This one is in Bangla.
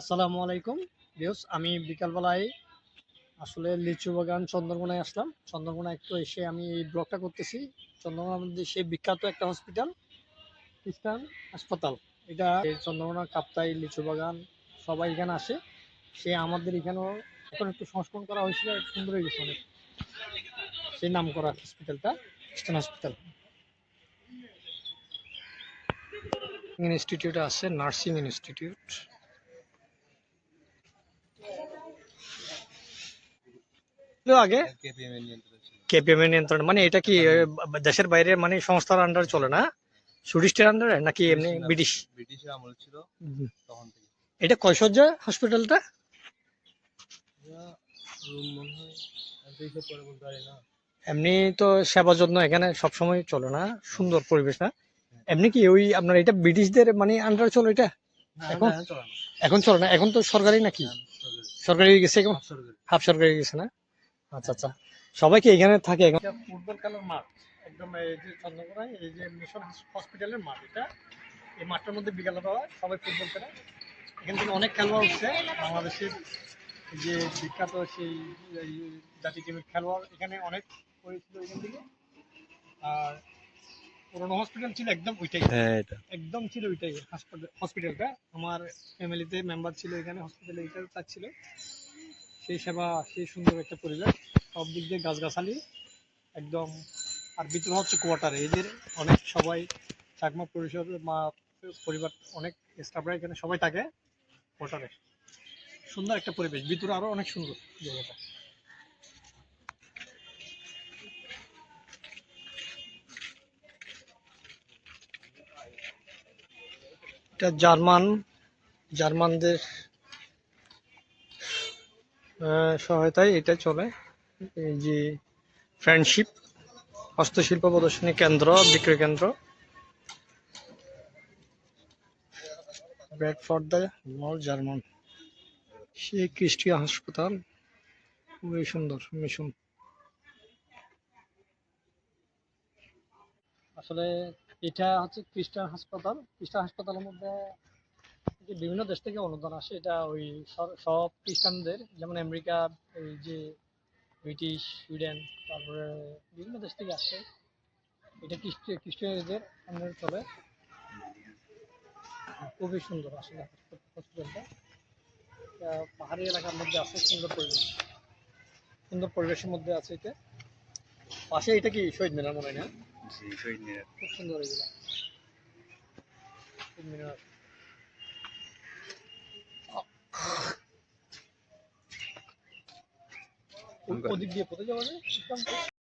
আসসালামু আলাইকুম। বিয়স আমি বিকালবেলায় আসলে লিচু বাগান চন্দ্রকোনায় আসলাম। চন্দ্রকোনা একটু এসে আমি এই ব্লগটা করতেছি। চন্দ্রকোনার মধ্যে সেই বিখ্যাত একটা হসপিটাল খ্রিস্টান হাসপাতাল। এটা চন্দ্রকোনা কাপ্তাই লিচু বাগান, সবাই এখানে আসে। সে আমাদের এখানেও এখন একটু সংস্করণ করা হয়েছিল সুন্দর হয়ে গেছে অনেক। সেই নাম করা হসপিটালটা খ্রিস্টান হসপিটাল ইনস্টিটিউট আছে, নার্সিং ইনস্টিটিউট। ছিল আগে? কেপিএম এর নিয়ন্ত্রণ মানে এটা কি দেশের বাইরে মানে সংস্থার আন্ডার চলে না? সুরিস্টের আন্ডারে নাকি এমনি ব্রিটিশ? ব্রিটিশের আমল ছিল তখন থেকে। এটা কয় হসপিটালটা মনে হয় এমনি তো সেবা যত্ন এখানে সবসময় চলে না সুন্দর পরিবেশ না? এমনি কি ওই আপনার এটা ব্রিটিশদের মানে আন্ডার চলে এটা? এখন? এখন চলে না। এখন তো সরকারি নাকি? সরকারি। সরকারি গেছে হাফ সরকারি গেছে না? আচ্ছা আচ্ছা। সবাই কি এখানে থাকে এখন? ফুটবল খেলার মাঠ। একদম এই যে চন্দ্রকোনায় এই যে মিশন হসপিটালের মাঠ এটা। এই মাঠটার মধ্যে বিকালবেলা সবাই ফুটবল খেলে। এখান থেকে অনেক খেলোয়াড় উঠছে। বাংলাদেশের যে বিখ্যাত সেই জাতীয় টিমের খেলোয়াড় এখানে অনেক হয়েছিল এখান থেকে। আর পুরোনো হসপিটাল ছিল একদম ওইটাই। হ্যাঁ একদম ছিল ওইটাই হসপিটালটা। আমার ফ্যামিলিতে মেম্বার ছিল এখানে হসপিটালে এইটা থাকছিল সেই সেবা, সেই সুন্দর একটা পরিবেশ। সব দিক দিয়ে গাছগাছালি, একদম। আর ভিতরে হচ্ছে কোয়ার্টার এদের অনেক সবাই চাকমা পরিষদ মা পরিবার অনেক স্টাফরা এখানে সবাই থাকে কোয়ার্টারে সুন্দর একটা পরিবেশ, ভিতরে আরও অনেক সুন্দর জায়গাটা। এটা জার্মান, জার্মানদের সহায়তায় এটা চলে। এই যে ফ্রেন্ডশিপ হস্তশিল্প প্রদর্শনী কেন্দ্র, বিক্রয় কেন্দ্র। ব্র্যাডফোর্ড দ্য মল জার্মান সেই খ্রিস্টিয়া হাসপাতাল। খুবই সুন্দর মিশন আসলে এটা হচ্ছে খ্রিস্টান হাসপাতাল। খ্রিস্টান হাসপাতালের মধ্যে বিভিন্ন দেশ থেকে অনুদান আসে এটা ওই সব- খ্রিস্টানদের যেমন আমেরিকা এই যে ব্রিটিশ সুইডেন তারপরে বিভিন্ন দেশ থেকে আসে। এটা খ্রিস্টানদের আন্ডারে চলে। খুবই সুন্দর আসলে হসপিটালটা। এটা পাহাড়ি এলাকার মধ্যে আছে সুন্দর পরিবেশ। সুন্দর পরিবেশের মধ্যে আছে এটা। পাশে এটা কি শহীদ মিনার মনে হয় না? শহীদ মিনার। খুব সুন্দর এগুলো শহীদ মিনার। ওদিক দিয়ে কোথায় যাওয়া যায়?